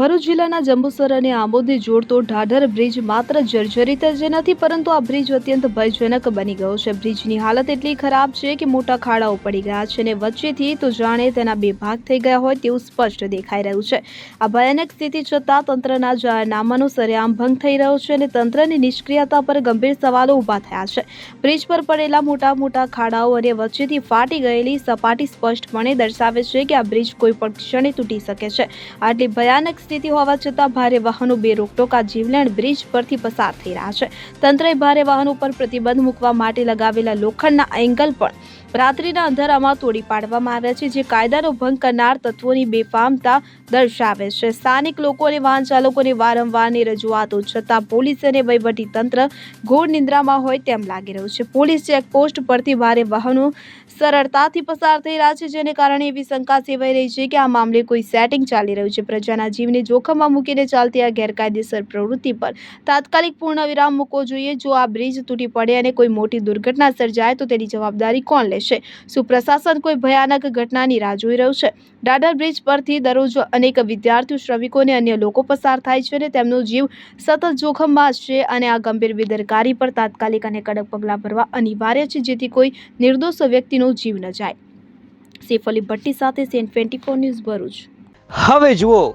ભરૂચ જિલ્લાના જંબુસર અને આંબોદને જોડતો ઢાઢર બ્રિજ માત્ર જર્જરિત જ નથી, પરંતુ આ બ્રિજ અત્યંત ભયજનક બની ગયો છે. બ્રિજની હાલત એટલી ખરાબ છે કે મોટા ખાડાઓ પડી ગયા છે અને વચ્ચેથી તો જાણે તેના બે ભાગ થઈ ગયા હોય તેવું સ્પષ્ટ દેખાઈ રહ્યું છે. આ ભયાનક સ્થિતિ છતાં તંત્રના જાહેરનામાનો સરેઆમ ભંગ થઈ રહ્યો છે અને તંત્રની નિષ્ક્રિયતા પર ગંભીર સવાલો ઊભા થયા છે. બ્રિજ પર પડેલા મોટા મોટા ખાડાઓ અને વચ્ચેથી ફાટી ગયેલી સપાટી સ્પષ્ટપણે દર્શાવે છે કે આ બ્રિજ કોઈ પણ ક્ષણે તૂટી શકે છે. આટલી ભયાનક સ્થિતિ હોવા છતાં ભારે વાહનો બે રોકટોકા જીવલેણ બ્રિજ પરથી પસાર થઈ રહ્યા છે. તંત્રએ ભારે વાહનો પર પ્રતિબંધ મૂકવા માટે લગાવેલા લોખંડના એંગલ પણ રાત્રિના અંધારામાં તોડી પાડવામાં આવ્યા છે, જે કાયદાનો ભંગ કરનાર તત્વોની બેફામતા દર્શાવે છે. સ્થાનિક લોકો અને વાહન ચાલકોની વારંવારની રજૂઆતો છતાં પોલીસ અને વહીવટી તંત્ર ઘોર નિંદ્રામાં હોય તેમ લાગી રહ્યું છે. પોલીસ ચેકપોસ્ટ પરથી ભારે વાહનો સરળતાથી પસાર થઈ રહ્યા છે, જેને કારણે એવી શંકા સેવાઈ રહી છે કે આ મામલે કોઈ સેટિંગ ચાલી રહ્યું છે. પ્રજાના જીવને જોખમમાં મૂકીને ચાલતી આ ગેરકાયદેસર પ્રવૃત્તિ પર તાત્કાલિક પૂર્ણ વિરામ મૂકવો જોઈએ. જો આ બ્રિજ તૂટી પડે અને કોઈ મોટી દુર્ઘટના સર્જાય, તો તેની જવાબદારી કોણ લેશે? શું પ્રશાસન કોઈ ભયાનક ઘટનાની રાહ જોઈ રહ્યું છે. દાદર બ્રિજ પરથી દરરોજ અનેક વિદ્યાર્થીઓ, શ્રમિકો અને અન્ય લોકો પસાર થાય છે અને તેમનો જીવ સતત જોખમમાં છે અને આ ગંભીર બેદરકારી પર તાત્કાલિક અને કડક પગલાં ભરવા અનિવાર્ય છે, જેથી કોઈ નિર્દોષ વ્યક્તિનો જીવ ન જાય. સૈફ અલી ભટ્ટી સાથે CN twenty four news Bharuch. હવે જુઓ